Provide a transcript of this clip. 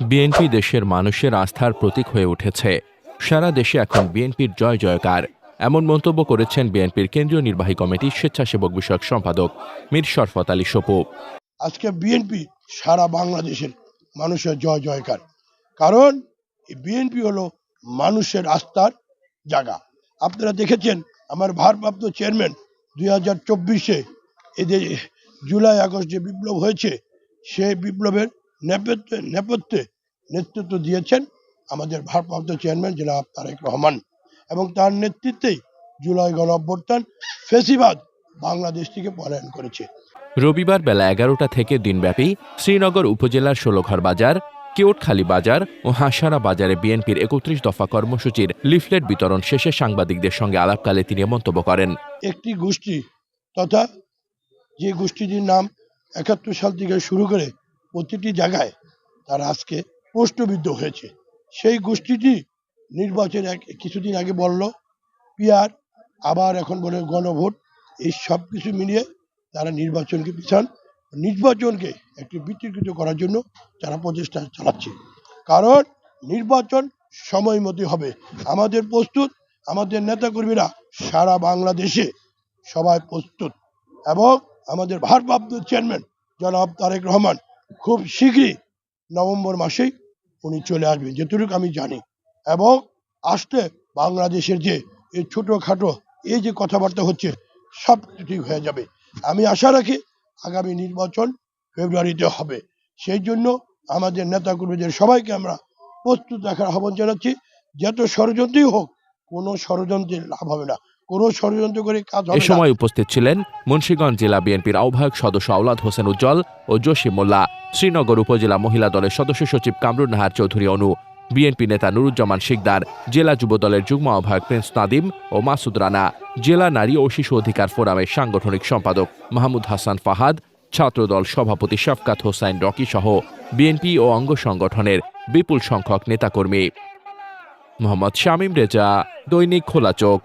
BNP দেশের মানুষের আস্থার প্রতীক হয়ে উঠেছে। সারা দেশে এখন বিএনপির জয় জয়কার। এমন মন্তব্য করেছেন বিএনপির কেন্দ্রীয় নির্বাহী কমিটির স্বেচ্ছাসেবক বিষয়ক সম্পাদক মীর শরফত আলী সপু। আজকে বিএনপি সারা বাংলাদেশের মানুষের জয় জয়কার। কারণ বিএনপি হলো মানুষের আস্থার জায়গা। আপনারা দেখেছেন আমার ভারপ্রাপ্ত চেয়ারম্যান দুই হাজার চব্বিশে এদের জুলাই আগস্ট যে বিপ্লব হয়েছে সেই বিপ্লবের নেপথ্যে নেপথ্যে নেতৃত্ব দিয়েছেন আমাদের ভারপ্রাপ্ত চেয়ারম্যান জনাব তারেক রহমান এবং তার নেতৃত্বেই জুলাই গণ অভ্যুত্থান ফেসিবাদ বাংলাদেশ থেকে পলায়ন করেছে। রবিবার বেলা এগারোটা থেকে দিনব্যাপী শ্রীনগর উপজেলার ষোলঘর বাজার কেওটখালী বাজার ও হাঁসারা বাজারে বিএনপির একত্রিশ দফা কর্মসূচির লিফলেট বিতরণ শেষে সাংবাদিকদের সঙ্গে আলাপকালে তিনি মন্তব্য করেন। একটি গোষ্ঠী তথা যে গোষ্ঠীটির নাম একাত্তর সাল থেকে শুরু করে প্রতিটি জায়গায় তারা আজকে প্রশ্নবিদ্ধ হয়েছে। সেই গোষ্ঠীটি নির্বাচন এক, কিছুদিন আগে বলল পিয়ার আবার এখন বলে গণভোট। এই সব কিছু মিলিয়ে তারা নির্বাচনকে পিছান, নির্বাচনকে একটি বিতর্কিত করার জন্য তারা প্রচেষ্টা চালাচ্ছে। কারণ নির্বাচন সময় মতো হবে। আমাদের প্রস্তুত, আমাদের নেতাকর্মীরা সারা বাংলাদেশে সবাই প্রস্তুত। এবং আমাদের ভারপ্রাপ্ত চেয়ারম্যান জনাব তারেক রহমান খুব শীঘ্রই নভেম্বর মাসেই উনি চলে আসবেন, যেটুকু আমি জানি। এবং আসতে বাংলাদেশের যে এই ছোটোখাটো এই যে কথাবার্তা হচ্ছে, সব ঠিক হয়ে যাবে। আমি আশা রাখি আগামী নির্বাচন ফেব্রুয়ারিতে হবে। সেই জন্য আমাদের নেতাকর্মীদের সবাইকে আমরা প্রস্তুত রাখার আহ্বান জানাচ্ছি। যত ষড়যন্ত্রই হোক, কোনো ষড়যন্ত্রের লাভ হবে না। কোনো ষড়যন্ত্র করে কাজ এ সময় উপস্থিত ছিলেন মুন্সিগঞ্জ জেলা বিএনপির আহ্বায়ক সদস্য আওলাদ হোসেন উজ্জ্বল ও জসিম মোল্লা শ্রীনগর উপজেলা মহিলা দলের সদস্য সচিব কামরুন নাহার চৌধুরী অনু বিএনপি নেতা নুরুজ্জামান শিকদার জেলা যুব দলের যুগ্ম আহ্বায়ক প্রিন্স নাদিম ও মাসুদ রানা জেলা নারী ও শিশু অধিকার ফোরামের সাংগঠনিক সম্পাদক মাহমুদ হাসান ফাহাদ ছাত্রদল সভাপতি শফকাত হোসাইন রকি সহ বিএনপি ও অঙ্গ সংগঠনের বিপুল সংখ্যক নেতাকর্মী। মোহাম্মদ শামীম রেজা দৈনিক খোলা চোখ।